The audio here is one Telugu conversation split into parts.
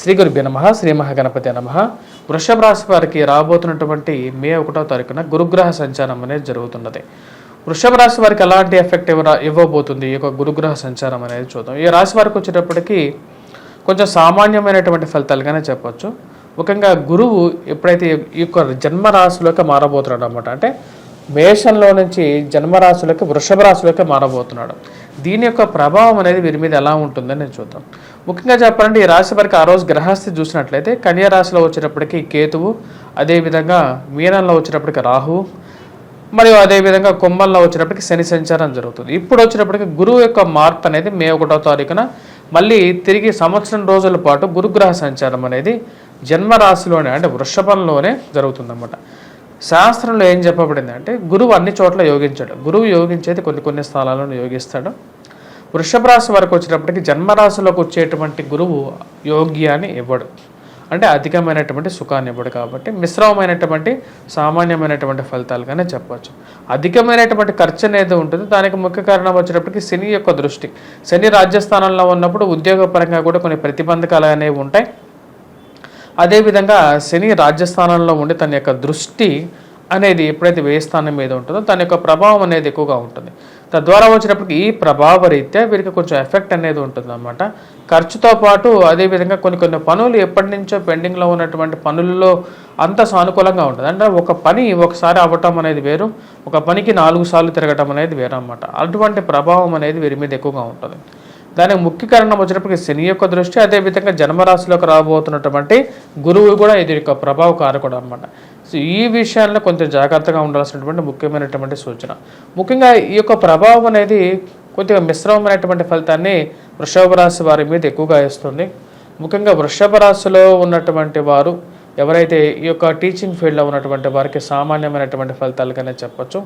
శ్రీ గురుభ్య నమ శ్రీ మహాగణపతి నమ. వృషభ రాశి వారికి రాబోతున్నటువంటి మే ఒకటో తారీఖున గురుగ్రహ సంచారం అనేది జరుగుతున్నది. వృషభ రాశి వారికి ఎలాంటి ఎఫెక్ట్ ఇవ్వ ఇవ్వబోతుంది ఈ యొక్క గురుగ్రహ సంచారం అనేది చూద్దాం. ఈ రాశి వారికి వచ్చేటప్పటికి కొంచెం సామాన్యమైనటువంటి ఫలితాలుగానే చెప్పొచ్చు. ముఖ్యంగా గురువు ఎప్పుడైతే ఈ యొక్క జన్మరాశిలోకి మారబోతున్నాడు అనమాట అంటే మేషంలో నుంచి జన్మరాశులకి వృషభ రాశులకి మారబోతున్నాడు. దీని యొక్క ప్రభావం అనేది వీరి మీద ఎలా ఉంటుందని నేను చూద్దాం. ముఖ్యంగా చెప్పాలంటే ఈ రాశి వారికి ఆ రోజు గ్రహస్థితి చూసినట్లయితే కన్యా రాశిలో వచ్చేటప్పటికి కేతువు అదేవిధంగా మీనంలో వచ్చేటప్పటికి రాహువు మరియు అదేవిధంగా కుంభంలో వచ్చేటప్పటికి శని సంచారం జరుగుతుంది. ఇప్పుడు వచ్చేటప్పటికి గురువు యొక్క మార్పు అనేది మే ఒకటో తారీఖున మళ్ళీ తిరిగి సంవత్సరం రోజుల పాటు గురుగ్రహ సంచారం అనేది జన్మరాశిలోనే అంటే వృషభంలోనే జరుగుతుందన్నమాట. శాస్త్రంలో ఏం చెప్పబడింది అంటే గురువు అన్ని చోట్ల యోగించాడు. గురువు యోగించేది కొన్ని కొన్ని స్థలాలను యోగిస్తాడు. వృషభ రాశి వరకు వచ్చినప్పటికీ జన్మరాశిలోకి వచ్చేటువంటి గురువు యోగ్యాన్ని ఇవ్వడు. అంటే అధికమైనటువంటి సుఖాన్ని ఇవ్వడు కాబట్టి మిశ్రమమైనటువంటి సామాన్యమైనటువంటి ఫలితాలుగానే చెప్పవచ్చు అధికమైనటువంటి ఖర్చు అనేది ఉంటుంది. దానికి ముఖ్య కారణం వచ్చేటప్పటికి శని యొక్క దృష్టి. శని రాజ్యస్థానంలో ఉన్నప్పుడు ఉద్యోగపరంగా కూడా కొన్ని ప్రతిబంధకాలు అనేవి ఉంటాయి. అదేవిధంగా శని రాజ్యస్థానంలో ఉండి తన యొక్క దృష్టి అనేది ఎప్పుడైతే వేయస్థానం మీద ఉంటుందో తన యొక్క ప్రభావం అనేది ఎక్కువగా ఉంటుంది. తద్వారా వచ్చినప్పటికి ఈ ప్రభావ రీత్యా వీరికి కొంచెం ఎఫెక్ట్ అనేది ఉంటుంది అనమాట ఖర్చుతో పాటు అదేవిధంగా కొన్ని కొన్ని పనులు ఎప్పటి నుంచో పెండింగ్లో ఉన్నటువంటి పనుల్లో అంత సానుకూలంగా ఉంటుంది. అంటే ఒక పని ఒకసారి అవ్వటం అనేది వేరు ఒక పనికి నాలుగు సార్లు తిరగటం అనేది వేరు అనమాట అటువంటి ప్రభావం అనేది వీరి మీద ఎక్కువగా ఉంటుంది. దానికి ముఖ్య కారణం వచ్చినప్పటికీ శని యొక్క దృష్టి అదేవిధంగా జన్మరాశిలోకి రాబోతున్నటువంటి గురువు కూడా ఇది యొక్క ప్రభావ కారకుడు అనమాట సో ఈ విషయాల్లో కొంచెం జాగ్రత్తగా ఉండాల్సినటువంటి ముఖ్యమైనటువంటి సూచన. ముఖ్యంగా ఈ యొక్క ప్రభావం అనేది కొద్దిగా మిశ్రమమైనటువంటి ఫలితాన్ని వృషభ రాశి వారి మీద ఎక్కువగా ఇస్తుంది ముఖ్యంగా వృషభ రాశిలో ఉన్నటువంటి వారు ఎవరైతే ఈ యొక్క టీచింగ్ ఫీల్డ్లో ఉన్నటువంటి వారికి సామాన్యమైనటువంటి ఫలితాలుగానే చెప్పొచ్చు.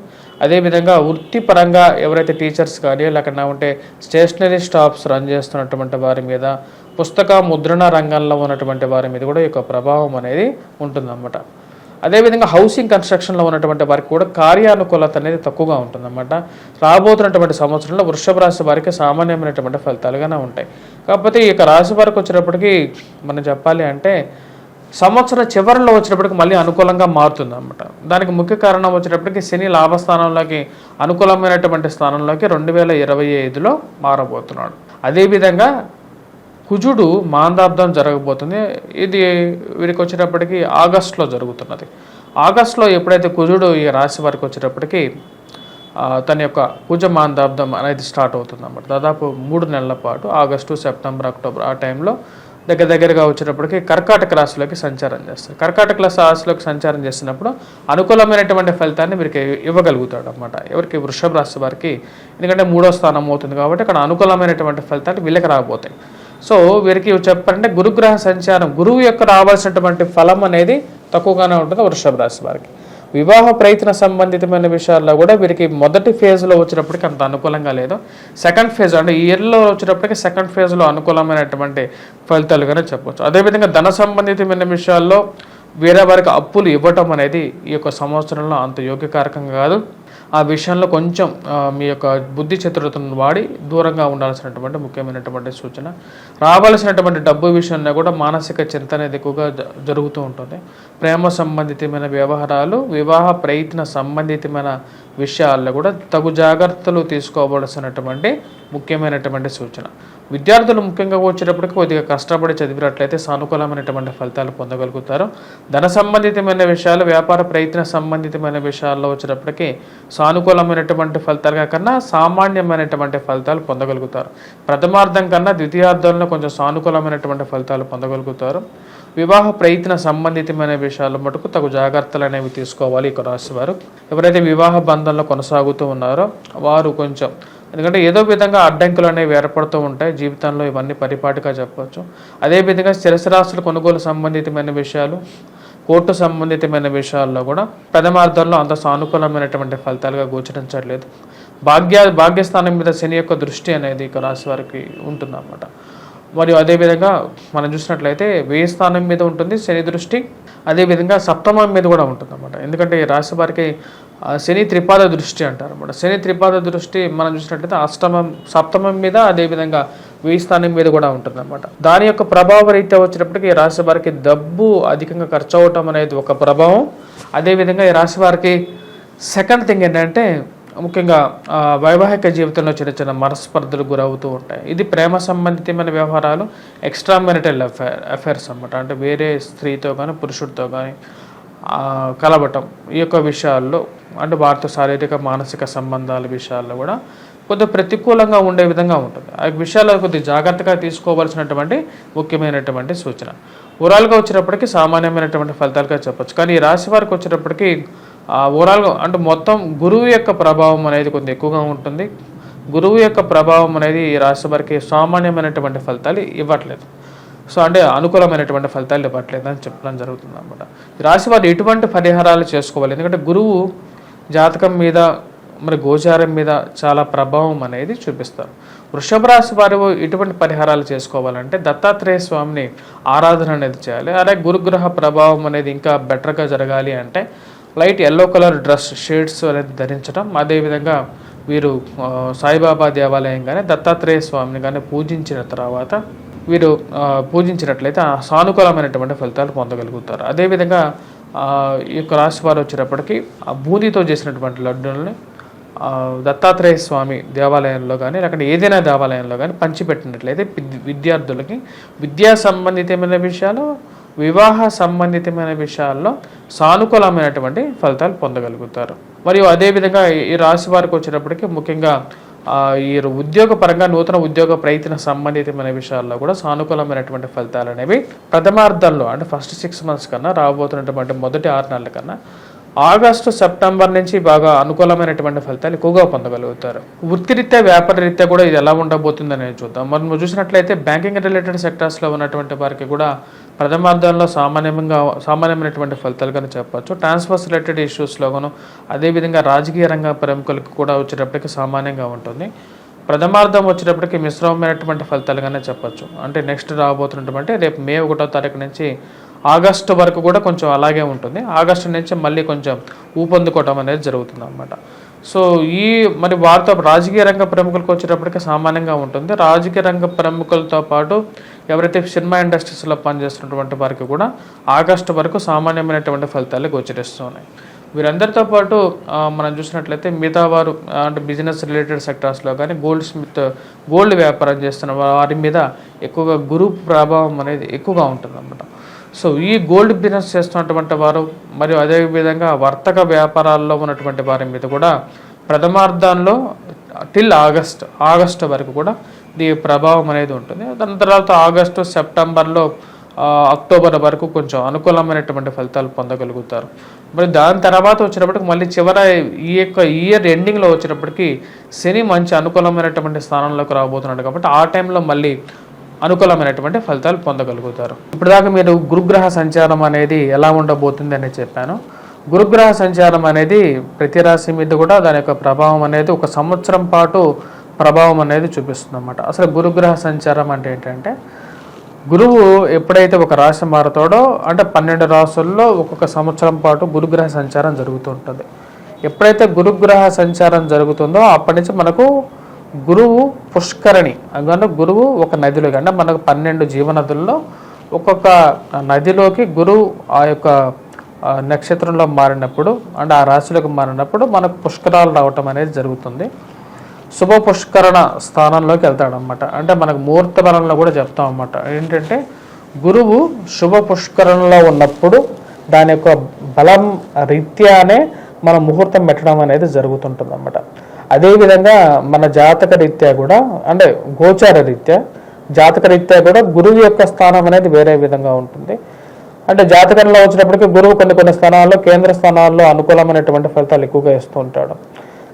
అదేవిధంగా వృత్తిపరంగా ఎవరైతే టీచర్స్ కానీ లేకుండా ఉంటే స్టేషనరీ స్టాప్స్ రన్ చేస్తున్నటువంటి వారి మీద పుస్తక ముద్రణ రంగంలో ఉన్నటువంటి వారి మీద కూడా ఈ యొక్క ప్రభావం అనేది ఉంటుందన్నమాట. అదేవిధంగా హౌసింగ్ కన్స్ట్రక్షన్లో ఉన్నటువంటి వారికి కూడా కార్యానుకూలత అనేది తక్కువగా ఉంటుందన్నమాట. రాబోతున్నటువంటి సంవత్సరంలో వృషభ రాశి వారికి సామాన్యమైనటువంటి ఫలితాలుగానే ఉంటాయి. కాకపోతే ఈ యొక్క రాశి వారికి వచ్చినప్పటికీ మనం చెప్పాలి అంటే సంవత్సరం చివరిలో వచ్చినప్పటికి మళ్ళీ అనుకూలంగా మారుతుంది అనమాట దానికి ముఖ్య కారణం వచ్చేటప్పటికి శని లాభస్థానంలోకి అనుకూలమైనటువంటి స్థానంలోకి రెండు వేల ఇరవై ఐదులో మారబోతున్నాడు. అదేవిధంగా కుజుడు మాందాబ్దం జరగబోతుంది. ఇది వీరికి వచ్చేటప్పటికి ఆగస్టులో జరుగుతున్నది. ఆగస్టులో ఎప్పుడైతే కుజుడు ఈ రాశి వారికి వచ్చేటప్పటికి తన యొక్క కుజ మాందాబ్దం అనేది స్టార్ట్ అవుతుంది అన్నమాట దాదాపు మూడు నెలల పాటు ఆగస్టు సెప్టెంబర్ అక్టోబర్ ఆ టైంలో దగ్గర దగ్గరగా వచ్చేటప్పటికి కర్కాటక రాశిలోకి సంచారం చేస్తారు. కర్కాటక రాశిలోకి సంచారం చేసినప్పుడు అనుకూలమైనటువంటి ఫలితాన్ని వీరికి ఇవ్వగలుగుతాడు అనమాట ఎవరికి? వృషభ రాశి వారికి. ఎందుకంటే మూడో స్థానం అవుతుంది కాబట్టి అక్కడ అనుకూలమైనటువంటి ఫలితాలు వీళ్ళకి రాబోతాయి. సో వీరికి చెప్పాలంటే గురుగ్రహ సంచారం గురువు యొక్క రావాల్సినటువంటి ఫలం అనేది తక్కువగానే ఉంటుంది వృషభ రాశి వారికి. వివాహ ప్రయత్న సంబంధితమైన విషయాల్లో కూడా వీరికి మొదటి ఫేజ్లో వచ్చినప్పటికీ అంత అనుకూలంగా లేదు. సెకండ్ ఫేజ్ అంటే ఈ ఇయర్లో వచ్చినప్పటికి సెకండ్ ఫేజ్లో అనుకూలమైనటువంటి ఫలితాలుగానే చెప్పవచ్చు అదేవిధంగా ధన సంబంధితమైన విషయాల్లో వేరే వారికి అప్పులు ఇవ్వటం అనేది ఈ యొక్క సంవత్సరంలో అంత యోగ్యకారకంగా కాదు. ఆ విషయంలో కొంచెం మీ యొక్క బుద్ధి చతురతను వాడి దూరంగా ఉండాల్సినటువంటి ముఖ్యమైనటువంటి సూచన. రావాల్సినటువంటి డబ్బు విషయంలో కూడా మానసిక చింత అనేది ఎక్కువగా జ- జరుగుతూ ఉంటుంది. ప్రేమ సంబంధితమైన వ్యవహారాలు వివాహ ప్రయత్న సంబంధితమైన విషయాల్లో కూడా తగు జాగ్రత్తలు తీసుకోవలసినటువంటి ముఖ్యమైనటువంటి సూచన. విద్యార్థులు ముఖ్యంగా వచ్చేటప్పటికి కొద్దిగా కష్టపడి చదివినట్లయితే సానుకూలమైనటువంటి ఫలితాలు పొందగలుగుతారు. ధన సంబంధితమైన విషయాలు వ్యాపార ప్రయత్న సంబంధితమైన విషయాల్లో వచ్చేటప్పటికి సానుకూలమైనటువంటి ఫలితాలుగా కన్నా సామాన్యమైనటువంటి ఫలితాలు పొందగలుగుతారు. ప్రథమార్థం కన్నా ద్వితీయార్థంలో కొంచెం సానుకూలమైనటువంటి ఫలితాలు పొందగలుగుతారు. వివాహ ప్రయత్న సంబంధితమైన విషయాల మటుకు తగు జాగ్రత్తలు అనేవి తీసుకోవాలి ఈ రాశివారు ఎవరైతే వివాహ బంధంలో కొనసాగుతూ ఉన్నారో వారు కొంచెం ఎందుకంటే ఏదో విధంగా అడ్డంకులు అనేవి ఏర్పడుతూ ఉంటాయి. జీవితంలో ఇవన్నీ పరిపాటిగా చెప్పవచ్చు అదేవిధంగా స్థిరస్థిరాస్తుల కొనుగోలు సంబంధితమైన విషయాలు కోర్టు సంబంధితమైన విషయాల్లో కూడా ప్రథమార్థంలో అంత సానుకూలమైనటువంటి ఫలితాలుగా గోచరించట్లేదు భాగ్య భాగ్యస్థానం మీద శని యొక్క దృష్టి అనేది ఇక రాశి వారికి ఉంటుందన్నమాట. మరియు అదేవిధంగా మనం చూసినట్లయితే వ్యయ స్థానం మీద ఉంటుంది శని దృష్టి అదేవిధంగా సప్తమం మీద కూడా ఉంటుంది అనమాట ఎందుకంటే ఈ రాశి వారికి శని త్రిపాద దృష్టి అంటారు అనమాట శని త్రిపాద దృష్టి మనం చూసినట్లయితే అష్టమం సప్తమం మీద అదేవిధంగా వేయి స్థానం మీద కూడా ఉంటుంది అనమాట దాని యొక్క ప్రభావ రీత్యా వచ్చినప్పటికీ ఈ రాశి వారికి డబ్బు అధికంగా ఖర్చు అవటం అనేది ఒక ప్రభావం. అదేవిధంగా ఈ రాశి వారికి సెకండ్ థింగ్ ఏంటంటే ముఖ్యంగా వైవాహిక జీవితంలో చిన్న చిన్న మనస్పర్ధలు గురవుతూ ఉంటాయి. ఇది ప్రేమ సంబంధితమైన వ్యవహారాలు ఎక్స్ట్రా మెరిటల్ అఫైర్ అఫైర్స్ అన్నమాట. అంటే వేరే స్త్రీతో కానీ పురుషుడితో కానీ కలవటం ఈ యొక్క విషయాల్లో అంటే వారితో శారీరక మానసిక సంబంధాల విషయాల్లో కూడా కొద్దిగా ప్రతికూలంగా ఉండే విధంగా ఉంటుంది. ఆ విషయాల్లో కొద్దిగా జాగ్రత్తగా తీసుకోవాల్సినటువంటి ముఖ్యమైనటువంటి సూచన. ఓవరాల్గా వచ్చినప్పటికీ సామాన్యమైనటువంటి ఫలితాలుగా చెప్పొచ్చు. కానీ ఈ రాశి వారికి వచ్చినప్పటికీ ఓవరాల్గా అంటే మొత్తం గురువు యొక్క ప్రభావం అనేది కొంచెం ఎక్కువగా ఉంటుంది. గురువు యొక్క ప్రభావం అనేది ఈ రాశి వారికి సామాన్యమైనటువంటి ఫలితాలు ఇవ్వట్లేదు. సో అంటే అనుకూలమైనటువంటి ఫలితాలు ఇవ్వట్లేదు అని చెప్పడం జరుగుతుంది అనమాట ఈ రాశి వారు ఎటువంటి పరిహారాలు చేసుకోవాలి? ఎందుకంటే గురువు జాతకం మీద మరి గోచారం మీద చాలా ప్రభావం అనేది చూపిస్తారు. వృషభ రాశి వారు ఎటువంటి పరిహారాలు చేసుకోవాలంటే దత్తాత్రేయ స్వామిని ఆరాధన అనేది చేయాలి. అలాగే గురుగ్రహ ప్రభావం అనేది ఇంకా బెటర్గా జరగాలి అంటే light yellow colour dress shades అనేది ధరించడం అదేవిధంగా వీరు సాయిబాబా దేవాలయం కానీ దత్తాత్రేయ స్వామిని కానీ పూజించిన తర్వాత వీరు పూజించినట్లయితే ఆ సానుకూలమైనటువంటి ఫలితాలు పొందగలుగుతారు. అదేవిధంగా ఈ యొక్క రాశి వారు వచ్చేటప్పటికి ఆ బూందీతో చేసినటువంటి లడ్డూలని దత్తాత్రేయ స్వామి దేవాలయంలో కానీ లేకపోతే ఏదైనా దేవాలయంలో కానీ పంచిపెట్టినట్లయితే విద్యార్థులకి విద్యా సంబంధితమైన విషయాలు వివాహ సంబంధితమైన విషయాల్లో సానుకూలమైనటువంటి ఫలితాలు పొందగలుగుతారు. మరియు అదేవిధంగా ఈ- ఈ రాశి వారికి వచ్చేటప్పటికి ముఖ్యంగా ఈ ఉద్యోగ పరంగా నూతన ఉద్యోగ ప్రయత్న సంబంధితమైన విషయాల్లో కూడా సానుకూలమైనటువంటి ఫలితాలు అనేవి ప్రథమార్థంలో అంటే ఫస్ట్ సిక్స్ మంత్స్ కన్నా రాబోతున్నటువంటి మొదటి ఆరు నెలల కన్నా ఆగస్టు సెప్టెంబర్ నుంచి బాగా అనుకూలమైనటువంటి ఫలితాలు ఎక్కువగా పొందగలుగుతారు. వృత్తిరీత్యా వ్యాపార రీత్యా కూడా ఇది ఎలా ఉండబోతుంది అనేది చూద్దాం మనం చూసినట్లయితే బ్యాంకింగ్ రిలేటెడ్ సెక్టర్స్లో ఉన్నటువంటి వారికి కూడా ప్రథమార్థంలో సామాన్యంగా సామాన్యమైనటువంటి ఫలితాలు కానీ చెప్పచ్చు. ట్రాన్స్ఫర్స్ రిలేటెడ్ ఇష్యూస్లోగాను అదేవిధంగా రాజకీయ రంగ ప్రముఖులకు కూడా వచ్చేటప్పటికి సామాన్యంగా ఉంటుంది. ప్రథమార్థం వచ్చేటప్పటికి మిశ్రమమైనటువంటి ఫలితాలుగానే చెప్పొచ్చు. అంటే నెక్స్ట్ రాబోతున్నటువంటి రేపు మే ఒకటో తారీఖు నుంచి ఆగస్టు వరకు కూడా కొంచెం అలాగే ఉంటుంది. ఆగస్టు నుంచి మళ్ళీ కొంచెం ఊపందుకోవటం అనేది జరుగుతుంది అనమాట సో ఈ మరి వారితో రాజకీయ రంగ ప్రముఖులకు వచ్చేటప్పటికి సామాన్యంగా ఉంటుంది. రాజకీయ రంగ ప్రముఖులతో పాటు ఎవరైతే సినిమా ఇండస్ట్రీస్లో పనిచేస్తున్నటువంటి వారికి కూడా ఆగస్టు వరకు సామాన్యమైనటువంటి ఫలితాలు గోచరిస్తున్నాయి వీరందరితో పాటు మనం చూసినట్లయితే మిగతా వారు అంటే బిజినెస్ రిలేటెడ్ సెక్టార్స్లో కానీ గోల్డ్ స్మిత్ గోల్డ్ వ్యాపారం చేస్తున్న వారి మీద ఎక్కువగా గురు ప్రభావం అనేది ఎక్కువగా ఉంటుంది సో ఈ గోల్డ్ బిజినెస్ చేస్తున్నటువంటి వారు మరియు అదేవిధంగా వర్తక వ్యాపారాల్లో ఉన్నటువంటి వారి మీద కూడా ప్రథమార్థంలో టిల్ ఆగస్ట్ ఆగస్టు వరకు కూడా దీని ప్రభావం అనేది ఉంటుంది. దాని తర్వాత ఆగస్టు సెప్టెంబర్లో అక్టోబర్ వరకు కొంచెం అనుకూలమైనటువంటి ఫలితాలు పొందగలుగుతారు. మరి దాని తర్వాత వచ్చినప్పటికి మళ్ళీ చివర ఈ యొక్క ఇయర్ ఎండింగ్లో వచ్చినప్పటికీ శని మంచి అనుకూలమైనటువంటి స్థానంలోకి రాబోతున్నాడు కాబట్టి ఆ టైంలో మళ్ళీ అనుకూలమైనటువంటి ఫలితాలు పొందగలుగుతారు. ఇప్పటిదాకా మీరు గురుగ్రహ సంచారం అనేది ఎలా ఉండబోతుంది అని చెప్పాను. గురుగ్రహ సంచారం అనేది ప్రతి రాశి మీద కూడా దాని యొక్క ప్రభావం అనేది ఒక సంవత్సరం పాటు ప్రభావం అనేది చూపిస్తుంది అన్నమాట అసలు గురుగ్రహ సంచారం అంటే ఏంటంటే గురువు ఎప్పుడైతే ఒక రాశి మారుతాడో అంటే పన్నెండు రాసుల్లో ఒక్కొక్క సంవత్సరం పాటు గురుగ్రహ సంచారం జరుగుతూ ఉంటుంది. ఎప్పుడైతే గురుగ్రహ సంచారం జరుగుతుందో అప్పటి నుంచి మనకు గురువు పుష్కరణి. అందుకని గురువు ఒక నదిలోకి అంటే మనకు పన్నెండు జీవనదుల్లో ఒక్కొక్క నదిలోకి గురువు ఆ యొక్క నక్షత్రంలో మారినప్పుడు అంటే ఆ రాశిలోకి మారినప్పుడు మనకు పుష్కరాలు రావటం అనేది జరుగుతుంది. శుభ పుష్కరణ స్థానంలోకి వెళ్తాడు అనమాట అంటే మనకు ముహూర్త బలంలో కూడా చెప్తాం అనమాట ఏంటంటే గురువు శుభ పుష్కరణలో ఉన్నప్పుడు దాని యొక్క బలం రీత్యానే మనం ముహూర్తం పెట్టడం అనేది జరుగుతుంటుంది అనమాట అదేవిధంగా మన జాతక రీత్యా కూడా అంటే గోచార రీత్యా జాతక రీత్యా కూడా గురువు యొక్క స్థానం అనేది వేరే విధంగా ఉంటుంది. అంటే జాతకంలో వచ్చినప్పటికీ గురువు కొన్ని కొన్ని స్థానాల్లో కేంద్ర స్థానాల్లో అనుకూలమైనటువంటి ఫలితాలు ఎక్కువగా ఇస్తూ ఉంటాడు.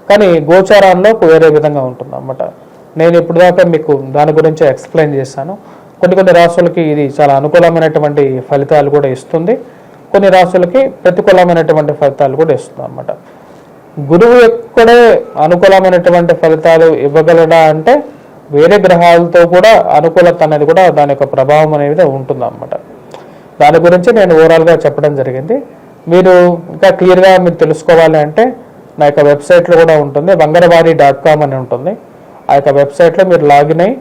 కానీ గోచారాల్లో వేరే విధంగా ఉంటుంది అన్నమాట నేను ఇప్పుడు దాకా మీకు దాని గురించి ఎక్స్ప్లెయిన్ చేశాను. కొన్ని కొన్ని రాసులకి ఇది చాలా అనుకూలమైనటువంటి ఫలితాలు కూడా ఇస్తుంది. కొన్ని రాసులకి ప్రతికూలమైనటువంటి ఫలితాలు కూడా ఇస్తుంది అన్నమాట గురువు ఎక్కడే అనుకూలమైనటువంటి ఫలితాలు ఇవ్వగలడా అంటే వేరే గ్రహాలతో కూడా అనుకూలత అనేది కూడా దాని యొక్క ప్రభావం అనేది ఉంటుంది అన్నమాట దాని గురించి నేను ఓవరాల్గా చెప్పడం జరిగింది. మీరు ఇంకా క్లియర్గా మీరు తెలుసుకోవాలి అంటే నా యొక్క వెబ్సైట్లో కూడా ఉంటుంది వంగరవారి డాట్ కామ్ అని ఉంటుంది. ఆ యొక్క వెబ్సైట్లో మీరు లాగిన్ అయ్యి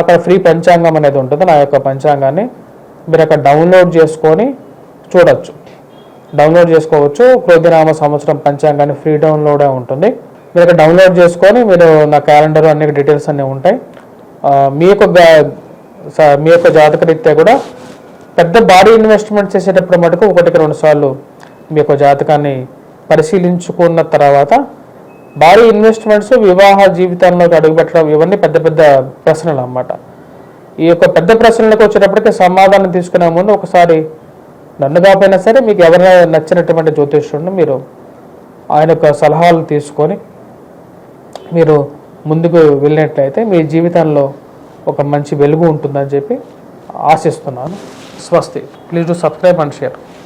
అక్కడ ఫ్రీ పంచాంగం అనేది ఉంటుంది. నా యొక్క పంచాంగాన్ని మీరు అక్కడ డౌన్లోడ్ చేసుకొని చూడొచ్చు. డౌన్లోడ్ చేసుకోవచ్చు. క్రోధినామ సంవత్సరం పంచాంగాన్ని ఫ్రీ డౌన్లోడే ఉంటుంది. మీరు ఇక్కడ డౌన్లోడ్ చేసుకొని మీరు నా క్యాలెండర్ అన్ని డీటెయిల్స్ అన్నీ ఉంటాయి. మీ యొక్క స- మీ యొక్క జాతక రీత్యా కూడా పెద్ద భారీ ఇన్వెస్ట్మెంట్ చేసేటప్పుడు మటుకు ఒకటికి రెండు సార్లు మీ యొక్క జాతకాన్ని పరిశీలించుకున్న తర్వాత భారీ ఇన్వెస్ట్మెంట్స్ వివాహ జీవితంలోకి అడుగుపెట్టడం ఇవన్నీ పెద్ద పెద్ద ప్రశ్నలు అన్నమాట. ఈ యొక్క పెద్ద ప్రశ్నలకు వచ్చేటప్పటికి సమాధానం తీసుకునే ముందు ఒకసారి నన్ను కాకపోయినా సరే మీకు ఎవరైనా నచ్చినటువంటి జ్యోతిష్యుడిని మీరు ఆయన యొక్క సలహాలు తీసుకొని మీరు ముందుకు వెళ్ళినట్లయితే మీ జీవితంలో ఒక మంచి వెలుగు ఉంటుందని చెప్పి ఆశిస్తున్నాను. స్వస్తి. Please to subscribe and share.